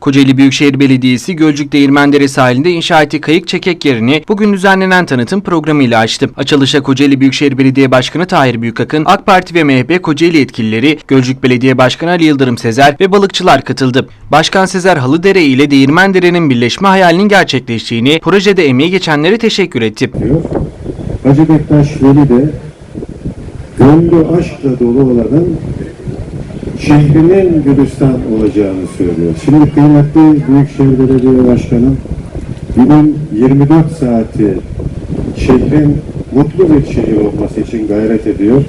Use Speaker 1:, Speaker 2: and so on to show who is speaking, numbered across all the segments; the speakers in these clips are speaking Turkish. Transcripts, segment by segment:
Speaker 1: Kocaeli Büyükşehir Belediyesi Gölcük Değirmendere sahilinde inşa ettiği kayık çekek yerini bugün düzenlenen tanıtım programıyla açtı. Açılışa Kocaeli Büyükşehir Belediye Başkanı Tahir Büyükakın, AK Parti ve MHP Kocaeli yetkilileri, Gölcük Belediye Başkanı Ali Yıldırım Sezer ve balıkçılar katıldı. Başkan Sezer Halıdere ile Değirmendere'nin birleşme hayalinin gerçekleştiğini, projede emeği geçenlere teşekkür etti.
Speaker 2: Hacı Bektaş Veli de gönlü aşkla dolu olanın şehrinin Gülistan olacağını söylüyor. Şimdi kıymetli Büyükşehir Belediye Başkanım günün 24 saati şehrin mutlu bir şehir olması için gayret ediyor.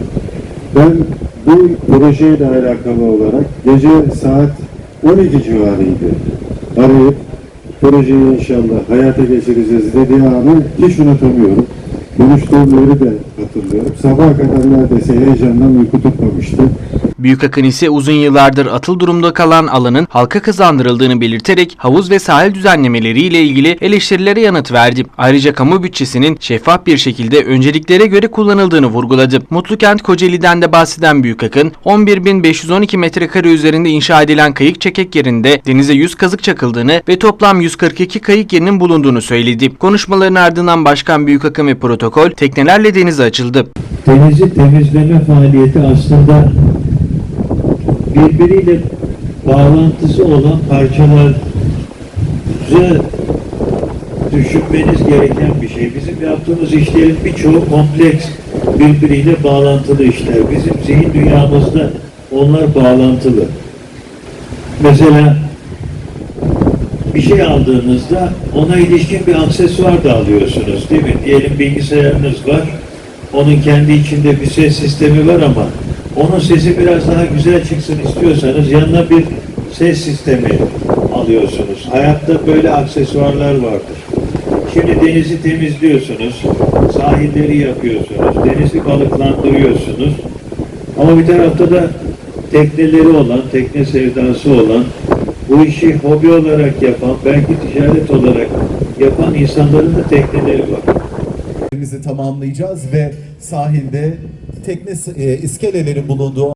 Speaker 2: Ben bu projeyle alakalı olarak gece saat 12 civarıydı. Arayıp projeyi inşallah hayata geçireceğiz dediği anı hiç unutamıyorum. Konuştuğum yeri de hatırlıyorum. Sabaha kadar neredeyse heyecandan uyku tutmamıştı.
Speaker 1: Büyükakın ise uzun yıllardır atıl durumda kalan alanın halka kazandırıldığını belirterek havuz ve sahil düzenlemeleriyle ilgili eleştirilere yanıt verdi. Ayrıca kamu bütçesinin şeffaf bir şekilde önceliklere göre kullanıldığını vurguladı. Mutlukent Kocaeli'den de bahseden Büyükakın, 11.512 metrekare üzerinde inşa edilen kayık çekek yerinde denize 100 kazık çakıldığını ve toplam 142 kayık yerinin bulunduğunu söyledi. Konuşmaların ardından Başkan Büyükakın ve protokol teknelerle denize açıldı.
Speaker 3: denizi temizleme faaliyeti aslında birbiriyle bağlantısı olan parçaları düşünmeniz gereken bir şey. Bizim yaptığımız işlerin birçoğu kompleks, birbiriyle bağlantılı işler. Bizim zihin dünyamızda onlar bağlantılı. Mesela bir şey aldığınızda ona ilişkin bir aksesuar da alıyorsunuz değil mi? Diyelim bilgisayarınız var. Onun kendi içinde bir ses sistemi var ama onun sesi biraz daha güzel çıksın istiyorsanız yanına bir ses sistemi alıyorsunuz. Hayatta böyle aksesuarlar vardır. Şimdi denizi temizliyorsunuz, sahilleri yapıyorsunuz, denizi balıklandırıyorsunuz. Ama bir tarafta da tekneleri olan, tekne sevdası olan, bu işi hobi olarak yapan, belki ticaret olarak yapan insanların da tekneleri var.
Speaker 4: Tamamlayacağız ve sahilde tekne e, iskelelerin bulunduğu